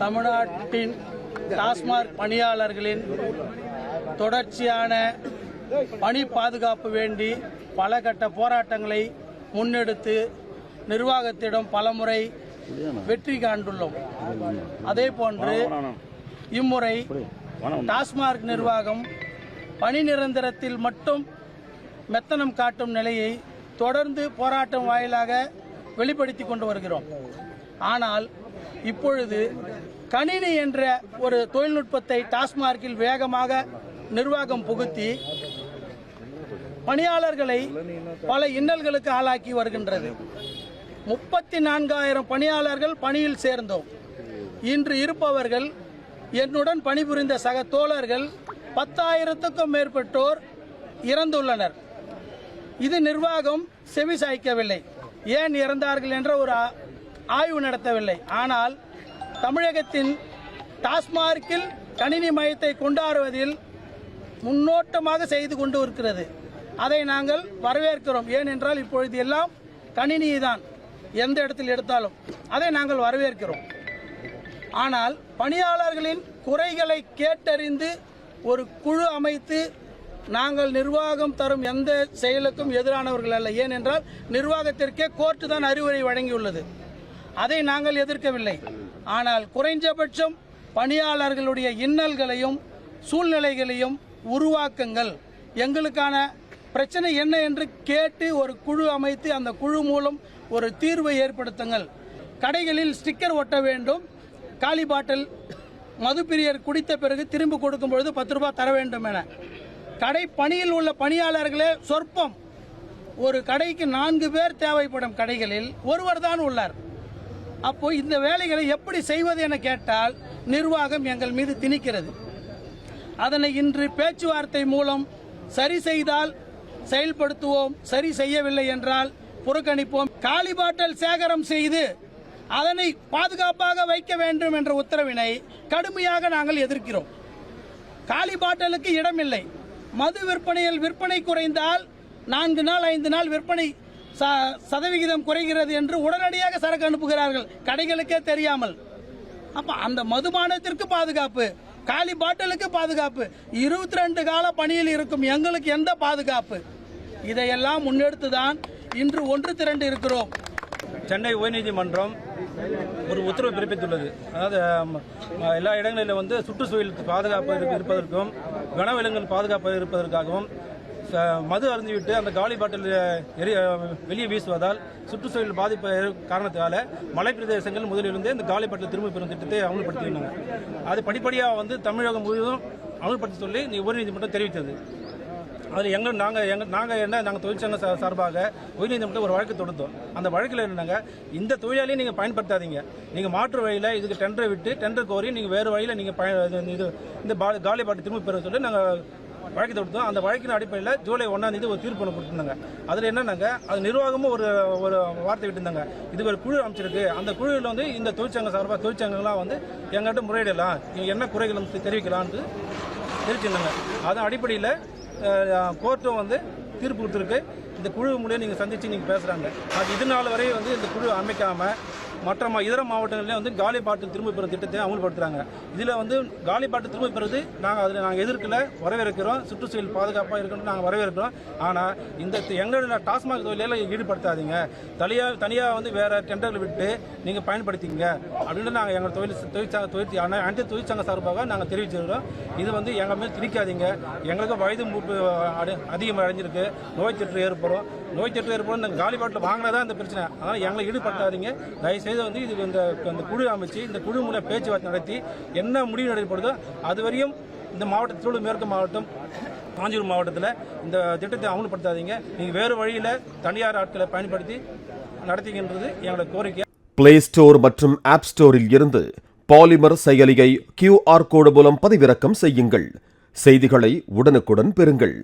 தமிழ்நாட்டின் டாஸ்மாக் பணியாளர்களின் தொடர்ச்சியான பணி பாதுகாப்பு வேண்டி பல கட்ட போராட்டங்களை முன்னெடுத்து நிர்வாகத்திடம் பலமுறை வெற்றி காண்டுள்ளோம். அதே போன்று இம்முறை டாஸ்மாக் நிர்வாகம் பணி நிரந்தரத்தில் மட்டும் மெத்தனம் காட்டும் நிலையை தொடர்ந்து போராட்டம் வாயிலாக வெளிப்படுத்தி கொண்டு வருகிறோம். ஆனால் இப்பொழுது கணினி என்ற ஒரு தொழில்நுட்பத்தை டாஸ்மார்க்கில் வேகமாக நிர்வாகம் புகுத்தி பணியாளர்களை பல இன்னல்களுக்கு ஆளாக்கி வருகின்றது. முப்பத்தி நான்காயிரம் பணியாளர்கள் பணியில் சேர்ந்தோம். இன்று இருப்பவர்கள் என்னுடன் பணிபுரிந்த சக தோழர்கள் பத்தாயிரத்துக்கும் மேற்பட்டோர் இறந்துள்ளனர். இது நிர்வாகம் செவி சாய்க்கவில்லை ஏன் இறந்தார்கள் என்ற ஒரு ஆய்வு நடத்தவில்லை. ஆனால் தமிழகத்தின் டாஸ்மார்க்கில் கணினி மையத்தை கொண்டாடுவதில் முன்னோட்டமாக செய்து கொண்டு இருக்கிறது. அதை நாங்கள் வரவேற்கிறோம். ஏனென்றால் இப்பொழுது எல்லாம் கணினி தான் எந்த இடத்தில் எடுத்தாலும் அதை நாங்கள் வரவேற்கிறோம். ஆனால் பணியாளர்களின் குறைகளை கேட்டறிந்து ஒரு குழு அமைத்து நாங்கள் நிர்வாகம் தரும் எந்த செயலுக்கும் எதிரானவர்கள் அல்ல. ஏனென்றால் நிர்வாகத்திற்கே கோர்ட்டு தான் அறிவுரை வழங்கியுள்ளது. அதை நாங்கள் எதிர்க்கவில்லை. ஆனால் குறைஞ்சபட்சம் பணியாளர்களுடைய இன்னல்களையும் சூழ்நிலைகளையும் உருவாக்குங்கள். எங்களுக்கான பிரச்சனை என்ன என்று கேட்டு ஒரு குழு அமைத்து அந்த குழு மூலம் ஒரு தீர்வை ஏற்படுத்துங்கள். கடைகளில் ஸ்டிக்கர் ஒட்ட வேண்டும். காலி பாட்டில் மதுப்பிரியர் குடித்த பிறகு திரும்பி கொடுக்கும் பொழுது பத்து ரூபாய் தர வேண்டும் என. கடை பணியில் உள்ள பணியாளர்களே சொற்பம். ஒரு கடைக்கு நான்கு பேர் தேவைப்படும் கடைகளில் ஒருவர் தான் உள்ளார். அப்போ இந்த வேலைகளை எப்படி செய்வது என கேட்டால் நிர்வாகம் எங்கள் மீது திணிக்கிறது. அதனை இன்று பேச்சுவார்த்தை மூலம் சரி செய்தால் செயல்படுத்துவோம் சரி செய்யவில்லை என்றால் புறக்கணிப்போம். காலி பாட்டல் சேகரம் செய்து அதனை பாதுகாப்பாக வைக்க வேண்டும் என்ற உத்தரவினை கடுமையாக நாங்கள் எதிர்க்கிறோம். காலி பாட்டலுக்கு இடமில்லை. மது விற்பனையில் விற்பனை குறைந்தால் நான்கு நாள் ஐந்து நாள் விற்பனை ச- சதவிகிதம் குறைகிறது என்று உடனடியாக சரக்கு அனுப்புகிறார்கள். கடைகளுக்கே தெரியாமல். அப்போ அந்த மதுபானத்திற்கு பாதுகாப்பு காலி பாட்டிலுக்கு பாதுகாப்பு இருபத்தி ரெண்டு கால பணியில் இருக்கும் எங்களுக்கு எந்த பாதுகாப்பு? இதையெல்லாம் முன்னெடுத்து தான் இன்று ஒன்று திரண்டு இருக்கிறோம். சென்னை உயர்நீதிமன்றம் ஒரு உத்தரவு பிறப்பித்துள்ளது. அதாவது எல்லா இடங்களிலும் வந்து சுற்றுச்சூழல் பாதுகாப்பு இருப்பதற்கும் வனவிலங்குகள் பாதுகாப்பு இருப்பதற்காகவும் ச- மது அருந்திவிட்டு அந்த காலி பாட்டில் எரி வெளியே வீசுவதால் சுற்றுச்சூழல் பாதிப்பு காரணத்தால் மலை பிரதேசங்கள் முதலிலிருந்தே இந்த காலி பாட்டில் திரும்ப பெறும் திட்டத்தை அமல்படுத்தியிருந்தாங்க. அது படிப்படியாக வந்து தமிழகம் முழுவதும் அமல்படுத்த சொல்லி உயர்நீதிமன்றம் தெரிவித்தது. அதில் எங்கள் நாங்கள் எங்கள் நாங்கள் என்ன நாங்கள் தொழிற்சங்க சா- சார்பாக உயர்நீதிமன்றத்தில் ஒரு வழக்கு தொடுத்தோம். அந்த வழக்கில் என்னங்க இந்த தொழிலாளியை நீங்கள் பயன்படுத்தாதீங்க. நீங்கள் மாற்று வழியில் இதுக்கு டெண்டர் விட்டு டெண்டர் கோரி நீங்கள் வேறு வழியில் நீங்கள் பய இது இந்த பா- காலி பாட்டு திரும்ப பெற சொல்லி நாங்கள் வழக்கு தொடுத்தோம். அந்த வழக்கின் அடிப்படையில் ஜூலை ஒன்றாம் தேதி ஒரு தீர்ப்பு ஒன்று கொடுத்துருந்தாங்க. அதில் என்னன்னாங்க அது நிர்வாகமும் ஒரு ஒரு வார்த்தை விட்டுருந்தாங்க. இது ஒரு குழு அமைச்சிருக்கு. அந்த குழுவில் வந்து இந்த தொழிற்சங்க சார்பாக தொழிற்சங்கங்களாம் வந்து எங்கள்கிட்ட முறையிடலாம். நீங்கள் என்ன குறைகள் தெரிவிக்கலாம்னு தெரிவிச்சிருந்தாங்க. அதன் அடிப்படையில் கோர்ட்டும் வந்து தீர்ப்பு கொடுத்துருக்கு. இந்த குழு மூலியம் நீங்கள் சந்தித்து நீங்கள் பேசுகிறாங்க அது இது நாள் வந்து இந்த குழு அமைக்காமல் மற்ற மா- இதர மாவட்டங்களிலே வந்து காலி பாட்டு திரும்ப பெறும் திட்டத்தை அமல்படுத்துகிறாங்க இதில் வந்து காலி பாட்டு திரும்ப பெறுது நாங்கள் அதில் நாங்கள் எதிர்க்கல வரவேற்கிறோம் சுற்றுச்சூழல் பாதுகாப்பாக இருக்கணும் நாங்கள் வரவேற்கிறோம். ஆனால் இந்த எங்களோட டாஸ்மாக் தொழிலில் ஈடுபடுத்தாதீங்க. தனியாக தனியாக வந்து வேற டெண்டர்கள் விட்டு நீங்கள் பயன்படுத்திங்க அப்படின்னு நாங்கள் எங்கள் தொழில் தொழிற்சங்க தொழிற்சி ஆனால் அனைத்து தொழிற்சங்க சார்பாக நாங்கள் தெரிவிச்சிருக்கிறோம். இது வந்து எங்கள் மேல் திணிக்காதீங்க. எங்களுக்கு வயது மூப்பு அடி- அதிகம் அடைஞ்சிருக்கு. நோய் தொற்று ஏற்படும். நோய் தொற்று ஏற்படும் இந்த காலி பாட்டில் வாங்கினதான் இந்த பிரச்சனை. அதனால் எங்களை ஈடுபடுத்தாதீங்க. தயவுசெய்து வந்து இது இந்த அந்த குழு அமைச்சு இந்த குழு மூலம் பேச்சுவார்த்தை நடத்தி என்ன முடிவு நடைபெறுதோ அதுவரையும் இந்த மாவட்டத்தில் திருவள்ளூர் மேற்கு மாவட்டம் காஞ்சிபுரம் மாவட்டத்தில் இந்த திட்டத்தை அமல்படுத்தாதீங்க. நீங்கள் வேறு வழியில் தனியார் ஆட்களை பயன்படுத்தி நடத்திங்கன்றது எங்களோட கோரிக்கை. பிளே ஸ்டோர் மற்றும் ஆப் ஸ்டோரில் இருந்து பாலிமர் செயலியை கியூஆர் கோடு மூலம் பதிவிறக்கம் செய்யுங்கள். செய்திகளை உடனுக்குடன் பெறுங்கள்.